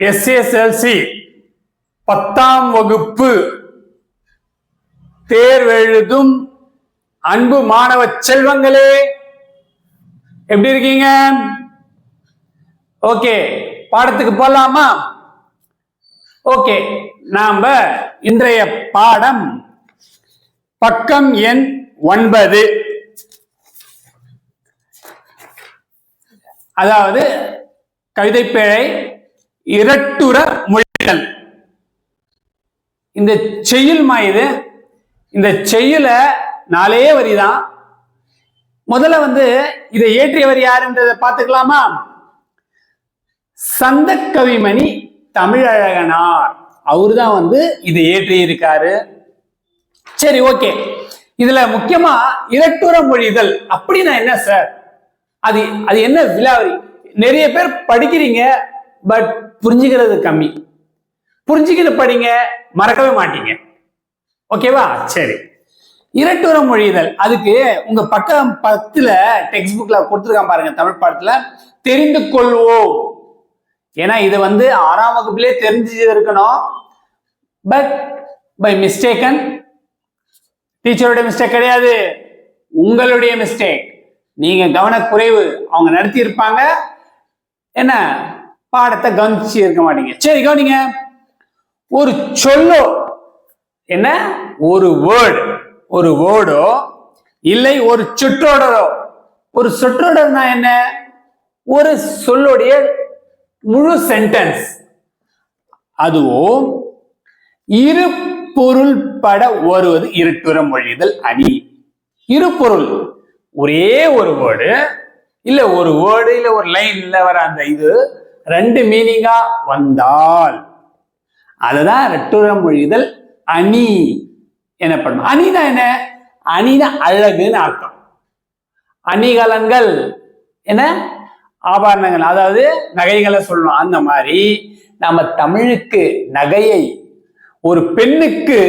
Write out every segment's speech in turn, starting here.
SSLC பத்தாம் வகுப்பு தேர்வெழுதும் அன்பு மாணவ செல்வங்களே எப்படி இருக்கீங்க? ஓகே பாடத்துக்கு போலாமா? ஓகே நாம இன்றைய பாடம் பக்கம் எண் ஒன்பது. அதாவது கவிதைப்பேழை இரட்டுற மொழிகள். இந்த செய்யுள்மா இது. இந்த செயல நாலே வரிதான். முதல்ல வந்து இதை இயற்றியவர் யாருன்றதை பார்த்துக்கலாமா? சந்த கவிமணி தமிழழகனார். அவரு தான் வந்து இதை ஏற்றி இருக்காரு சரி ஓகே. இதுல முக்கியமா இரட்டுற மொழிதல் அப்படின்னா என்ன சார்? அது அது என்ன விலாவரி நிறைய பேர் படிக்கிறீங்க பட் புரிஞ்சுக்கிறது கம்மி. புரிஞ்சுக்கிட்டு படிங்க மறக்கவே மாட்டீங்க. ஓகேவா சரி. இரட்டுற மொழிதல் அதுக்கு உங்க பக்கம் பத்துல டெக்ஸ்ட் புக்ல கொடுத்துருக்கான் பாருங்க தமிழ் பாடத்துல. தெரிந்து கொள்வோம். ஏன்னா இது வந்து ஆறாம் வகுப்புலேயே தெரிஞ்சு இருக்கணும். பட் பை மிஸ்டேக்கன் டீச்சருடைய மிஸ்டேக் கிடையாது. உங்களுடைய மிஸ்டேக் நீங்க கவனக்குறைவு அவங்க நடத்தி இருப்பாங்க என்ன? பாடத்தை கவனிச்சு இருக்க மாட்டீங்க. சரி கவனிங்க. ஒரு சொல்லோ என்ன? ஒரு வேர்டு ஒரு வேர்டோ இல்லை ஒரு சுற்றோடரோ? ஒரு சுற்றோடர்னா என்ன? ஒரு சொல்லுடைய முழு சென்டென்ஸ் அதுவும் இரு பொருள் பட வருவது இருட்டுற மொழிதல் அணி. இரு பொருள். ஒரே ஒரு வேர்டு இல்ல ஒரு வேர்டு இல்ல ஒரு லைன்ல வர அந்த இது ரெண்டு மீனிங்கா வந்தால். அதுதான் ரெட்டுற மொழிதல் அணி என்ன அணினா என்ன? அணினா அழகுன்னு அர்த்தம். அணிகலன்கள் என்ன? ஆபரணங்கள் அதாவது நகைகளை சொல்லணும். அந்த மாதிரி நம்ம தமிழுக்கு நகையை ஒரு பெண்ணுக்கு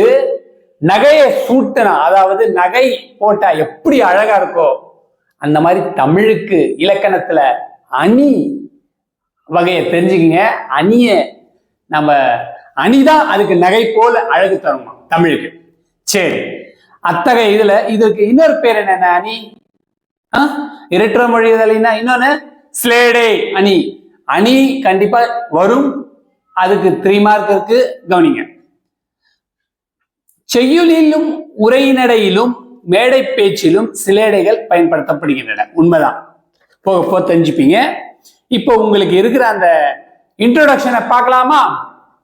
நகையை சூட்டினா அதாவது நகை போட்டா எப்படி அழகா இருக்கோ அந்த மாதிரி தமிழுக்கு இலக்கணத்துல அணி வகையை தெரிஞ்சுக்கிங்க. அணிய நம்ம அணிதான் அதுக்கு நகை போல அழகு தருமா தமிழுக்கு. சரி. அத்தகைய இதுல இதுக்கு இன்னொரு பேர் என்னென்ன அணி? ஆ? இரட்டுற மொழிதலின்னா இன்னொன்னு ஸ்லேடே அணி. அணி கண்டிப்பா வரும். அதுக்கு த்ரீ மார்க் இருக்கு. கவனிங்க. செய்யுளிலும் உரைநடையிலும் மேடை பேச்சிலும் சிலேடைகள் பயன்படுத்தப்படுகின்றன. உண்மைதான். போக போ தெரிஞ்சுப்பீங்க இப்போ உங்களுக்கு இருக்கிற அந்த இன்ட்ரோடக்ஷனை பார்க்கலாமா?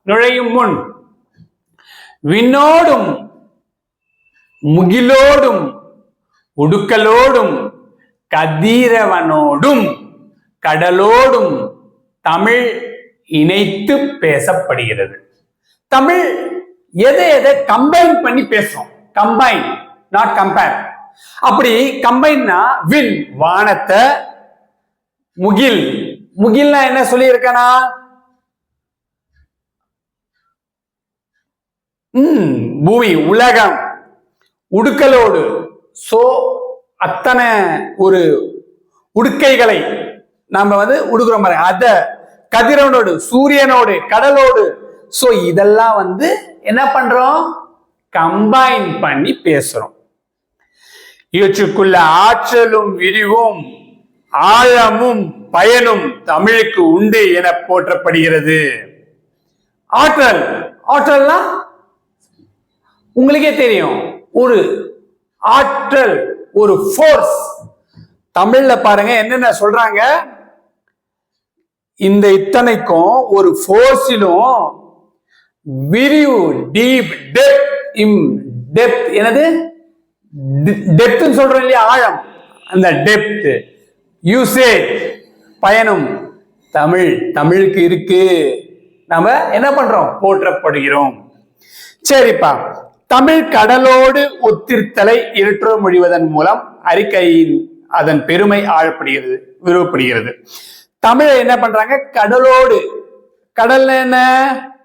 நுழையும் முன். விண்ணோடும் முகிலோடும் உடுக்கலோடும் கதிரவனோடும் கடலோடும் தமிழ் இணைத்து பேசப்படுகிறது. தமிழ் எதை எதை கம்பைன் பண்ணி பேசுறோம். கம்பைன் நாட் கம்பேர் அப்படி கம்பைன்னா வின் வானத்தை முகில். முகில்னா என்ன சொல்லியிருக்கனா? உம் பூமி உலகம். உடுக்கலோடு. சோ அத்தனை ஒரு உடுக்கைகளை நாம வந்து உடுக்குறோம் பாருங்க. அத கதிரவனோடு சூரியனோடு கடலோடு ஸோ இதெல்லாம் வந்து என்ன பண்றோம்? கம்பைன் பண்ணி பேசுறோம். இவற்றுக்குள்ள ஆற்றலும் விரிவும் ஆழமும் பயனும் தமிழுக்கு உண்டு என போற்றப்படுகிறது. ஆற்றல். ஆற்றல்னா? உங்களுக்கே தெரியும். ஒரு ஆற்றல் ஒரு ஃபோர்ஸ் தமிழ்ல பாருங்க என்னென்ன சொல்றாங்க? இந்த இத்தனைக்கும் ஒரு ஃபோர்ஸிலும் விரிவு டீப் டெப்த் இம் டெப்த் எனது டெப்த்னு சொல்றோம் இல்லையா? ஆழம். அந்த டெப்த் யூசேஜ் பயணம். தமிழ் தமிழுக்கு இருக்கு. நாம என்ன பண்றோம்? போற்றப்படுகிறோம். சரிப்பா. தமிழ் கடலோடு ஒத்திருத்தலை இருற்ற மொழிவதன் மூலம் அறிக்கையின் அதன் பெருமை ஆழப்படுகிறது விரும்பப்படுகிறது தமிழை என்ன பண்றாங்க? கடலோடு. கடல்ல என்ன?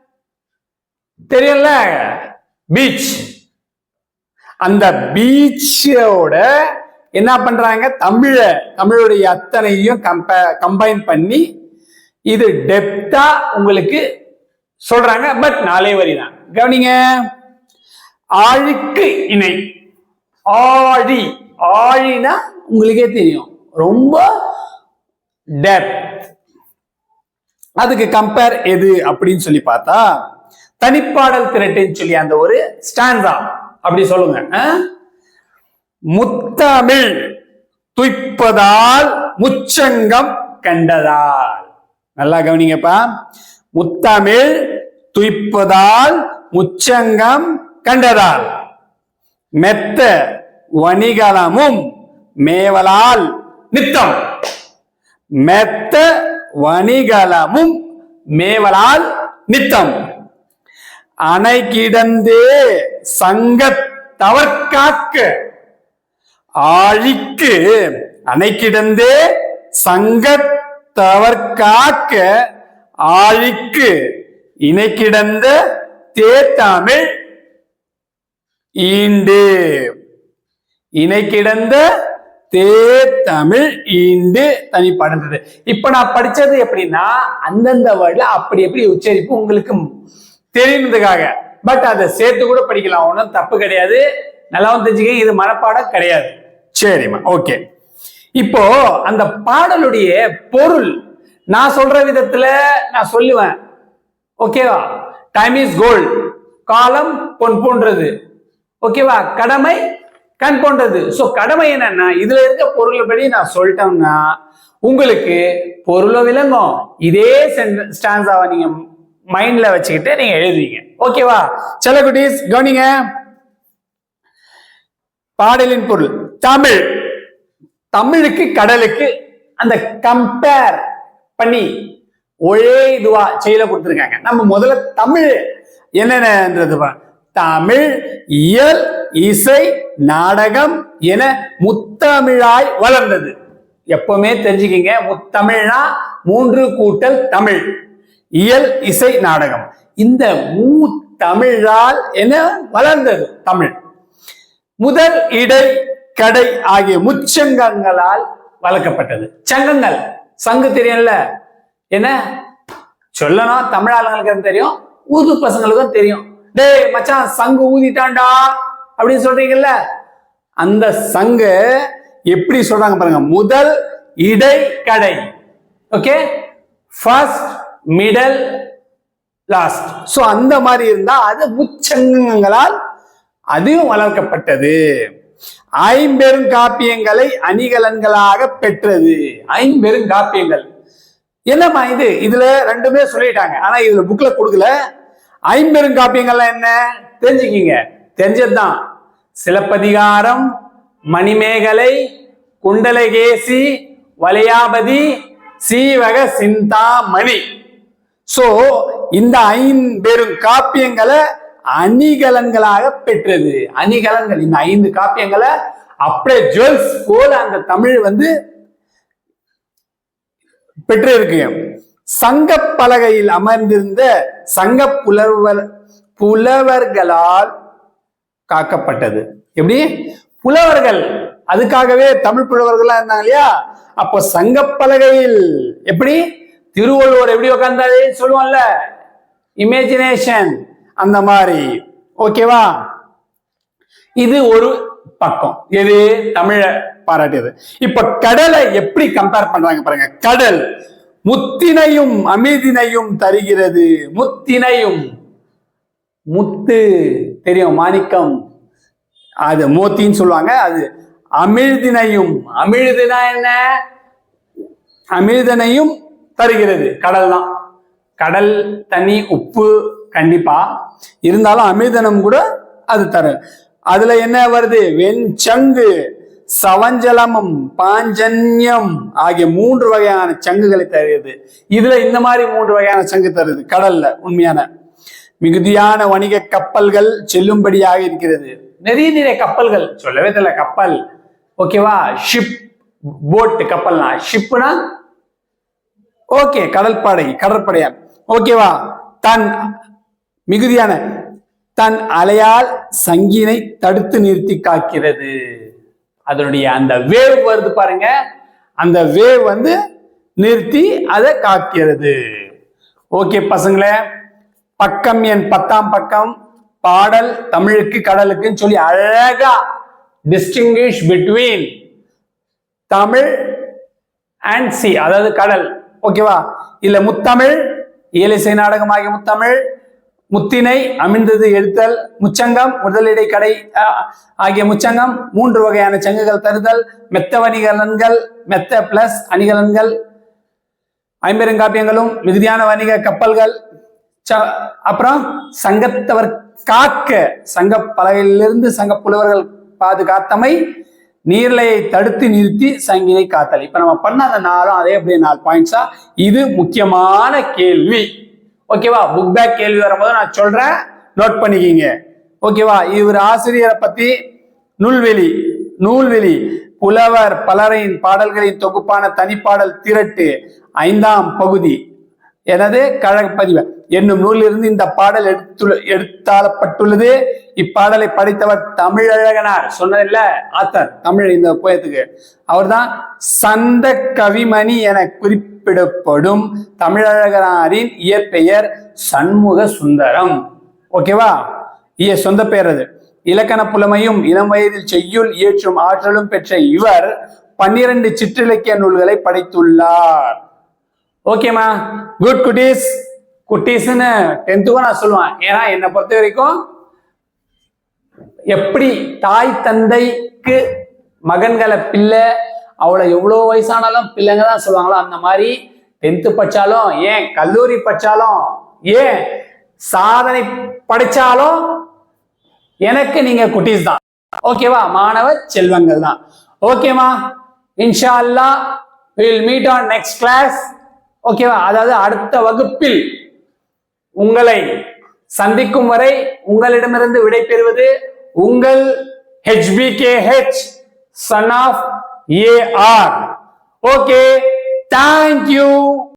தெரியல பீச் அந்த பீச்சோட என்ன பண்றாங்க? தமிழ தமிழுடைய அத்தனையும் கம்ப கம்பைன் பண்ணி இது டெப்தா உங்களுக்கு சொல்றாங்க. பட் நாலே வரி தான். கவனிங்க. ஆழிக்கு இணை. ஆழி. ஆழினா உங்களுக்கே தெரியும். ரொம்ப டெப்த் அதுக்கு கம்பேர் எது அப்படின்னு சொல்லி பார்த்தா தனிப்பாடல் திரட்டுன்னு சொல்லி அந்த ஒரு ஸ்டாண்டா அப்படி சொல்லுங்க. முத்தமிழ் துய்ப்பதால் முச்சங்கம் கண்டதால். நல்லா கவனிங்கப்பா. முத்தமிழ் துய்ப்பதால் முச்சங்கம் கண்டதால். மெத்த வணிகலமும் மேவலால் நித்தம். மெத்த வணிகலமும் மேவலால் நித்தம். அணை கிடந்தே சங்கத் தவற்காக்க. ஆழிக்கு அணை கிடந்தே சங்க தவற்காக்க. ஆழிக்கு இணை கிடந்த தேத்தமிழ் ஈண்டு. இணை கிடந்த தேத்தமிழ் ஈண்டு தனி படர்ந்தது இப்ப நான் படிச்சது எப்படின்னா அந்தந்த வேர்ட்ல அப்படி எப்படி உச்சரிப்பு உங்களுக்கு தெரியுறதுக்காக பட் அதை சேர்த்து கூட படிக்கலாம். ஒன்றும் தப்பு கிடையாது. நல்லாவும் தெரிஞ்சுக்க இது மனப்பாடம் கிடையாது. சரிம்மா ஓகே இப்போ அந்த பாடலுடைய பொருள் நான் சொல்ற விதத்துல நான் சொல்லுவேன். ஓகேவா டைம் இஸ் கோல்ட் காலம் பொன் போன்றது. ஓகேவா கடமை கண் போன்றது. சோ கடமை என்னன்னா இதுல இருக்க பொருளை படி நான் சொல்லிட்டோம்னா உங்களுக்கு பொருளும் விளங்கும். இதே ஸ்டான்ஸாவை நீங்க மைண்ட்ல வச்சுக்கிட்டு நீங்க எழுதுவீங்க. ஓகேவா சில குட்டீஸ் கவனிங்க. பாடலின் பொருள் தமிழ். தமிழுக்கு கடலுக்கு அந்த கம்பேர் பண்ணி ஒரே இதுவா செயல கொடுத்துருக்காங்க. நம்ம முதல்ல தமிழ் என்னென்னன்றது தமிழ் இயல் இசை நாடகம் என முத்தமிழாய் வளர்ந்தது. எப்பவுமே தெரிஞ்சுக்கிங்க முத்தமிழ்னா மூன்று கூட்டல் தமிழ். இயல் இசை நாடகம். இந்த மூத்தமிழால் என வளர்ந்தது தமிழ். முதல் இடை கடை ஆகிய முச்சங்கங்களால் வளர்க்கப்பட்டது. சங்கங்கள். சங்கு தெரியும்ல? என்ன? சொல்லணும் தமிழ் ஆளுங்களுக்கு தெரியும் ஊது பசங்களுக்கும் தெரியும். டேய் மச்சான் சங்கு ஊதிட்டான்டா அப்படின்னு சொல்றீங்கல்ல? அந்த சங்கு எப்படி சொல்றாங்க பாருங்க. முதல் இடை கடை. Okay? First middle last so அந்த மாதிரி இருந்தா அது உச்சங்கங்களால் அதுவும் வளர்க்கப்பட்டது. ஐம்பெரும் காப்பியங்களை அணிகலன்களாக பெற்றது. ஐம்பெரும் காப்பியங்கள். என்னம்மா இது? இதுல ரெண்டுமே சொல்லிட்டாங்க. ஆனா இதுல புக்ல கொடுக்கல. ஐம்பெரும் காப்பியங்கள்லாம் என்ன? தெரிஞ்சுக்கிங்க. தெரிஞ்சதுதான். சிலப்பதிகாரம் மணிமேகலை குண்டலகேசி வளையாபதி சீவக சிந்தாமணி. சோ இந்த ஐம்பெரும் காப்பியங்களை அணிகலன்களாக பெற்றது. அணிகலன்கள் இந்த ஐந்து காப்பியங்களை அப்படியே ஜுவல்ஸ் போல அந்த தமிழ் வந்து பெற்றிருக்கு. சங்க பலகையில் அமர்ந்திருந்த சங்க புலவர் புலவர்களால் காக்கப்பட்டது. எப்படி? புலவர்கள் அதுக்காகவே தமிழ் புலவர்களா இருந்தாங்க இல்லையா? அப்போ சங்க பலகையில் எப்படி? திருவள்ளுவர் எப்படி உட்கார்ந்தாரு சொல்லுவோம்ல. இமேஜினேஷன் அந்த மாதிரி. ஓகேவா இது ஒரு பக்கம். எது? தமிழ பாராட்டியது. இப்ப கடலை எப்படி கம்பேர் பண்றாங்க பாருங்க. கடல் முத்தினையும் அமிதினையும் தருகிறது. முத்தினையும். முத்து. தெரியும் மாணிக்கம். அது மோத்தின்னு சொல்லுவாங்க. அது அமிழ்தினையும். அமிழ்துனா என்ன? அமிழ்தனையும் தருகிறது. கடல் தான். கடல் தண்ணி உப்பு கண்டிப்பா. இருந்தாலும் அமிர்தனம் கூட அது தரும். அதுல என்ன வருது? வெண்சங்கு சவஞ்சலமம் பாஞ்சன்யம் ஆகிய மூன்று வகையான சங்குகளை தருகிறது. இதுல இந்த மாதிரி மூன்று வகையான சங்கு தருது. கடல்ல உண்மையான. மிகுதியான வணிக கப்பல்கள் செல்லும்படியாக இருக்கிறது. நிறைய நிறைய கப்பல்கள். சொல்லவே தெரியல கப்பல். ஓகேவா? ஷிப் போட்டு கப்பல்னா ஷிப்னா ஓகே கடற்படை கடற்படையா ஓகேவா தன் மிகுதியான தன் அலையால் சங்கினை தடுத்து நிறுத்தி காக்கிறது. அதனுடைய அந்த வேவ் வருது பாருங்க. அந்த வேவ் வந்து நிறுத்தி அதை காக்கிறது. ஓகே பசங்களே பக்கம் என் பத்தாம் பக்கம் பாடல் தமிழுக்கு கடலுக்குன்னு சொல்லி அழகா distinguish between Tamil and sea அதாவது கடல். ஓகேவா? இல்ல முத்தமிழ் இயலிசை நாடகமாகிய முத்தமிழ் முத்தினை அமிழ்ந்தது எழுத்தல் முச்சங்கம் முதலிடை கடை ஆகிய முச்சங்கம் மூன்று வகையான சங்குகள் தருதல் மெத்த வணிகலன்கள் மெத்த பிளஸ் அணிகலன்கள் ஐம்பெருங்காப்பியங்களும் மிகுதியான வணிக கப்பல்கள் ச- அப்புறம் சங்கத்தவர் காக்க சங்க பலகையிலிருந்து சங்க புலவர்கள் பாதுகாத்தமை நீர்லையை தடுத்து நிறுத்தி சங்கினை காத்தல். இப்ப நம்ம பண்ண அந்த நாளும் அதே அப்படியே நாலு பாயிண்ட்ஸா இது முக்கியமான கேள்வி. ஓகேவா புக் பேக் கேள்வி வரும்போது நான் சொல்றேன். நோட் பண்ணிக்கிங்க. ஓகேவா இவர் ஆசிரியரை பத்தி நூல்வெளி நூல்வெளி புலவர் பலரின் பாடல்களின் தொகுப்பான தனிப்பாடல் திரட்டு ஐந்தாம் பகுதி. எனது கழகப்பதிவு என்னும் நூலிலிருந்து இந்த பாடல் எடுத்து எடுத்தாளப்பட்டுள்ளது. இப்பாடலை படைத்தவர் தமிழழகனார். சொன்னதில்ல ஆத்தர் தமிழ் இந்த போயத்துக்கு. அவர்தான் சந்த கவிமணி என குறிப்பிடப்படும் தமிழழகனாரின் இயற்பெயர் சண்முக சுந்தரம். ஓகேவா? இய சொந்த பெயர் அது. இலக்கண புலமையும் இளம் வயதில் செய்யுள் இயற்றும் ஆற்றலும் பெற்ற இவர் பன்னிரண்டு சிற்றிலக்கிய நூல்களை படைத்துள்ளார். ஓகேம்மா? குட் குட்டீஸ் குட்டீஸ்னு டென்த்துக்கும் நான் சொல்லுவேன். ஏன்னா என்னை பொறுத்த வரைக்கும் எப்படி தாய் தந்தைக்கு மகன்களை பிள்ளை அவளை எவ்வளோ வயசானாலும் பிள்ளைங்க தான் சொல்லுவாங்களோ அந்த மாதிரி டென்த்து படிச்சாலும் ஏன் கல்லூரி படிச்சாலும் ஏன் சாதனை படித்தாலும் எனக்கு நீங்கள் குட்டீஸ் தான். ஓகேவா மாணவ செல்வங்கள் தான். ஓகேமா இன்ஷா அல்லா will meet on next class ஓகேவா அதாவது அடுத்த வகுப்பில் உங்களை சந்திக்கும் வரை உங்களிடமிருந்து விடைபெறுவது உங்கள் H P K H son of A R okay thank you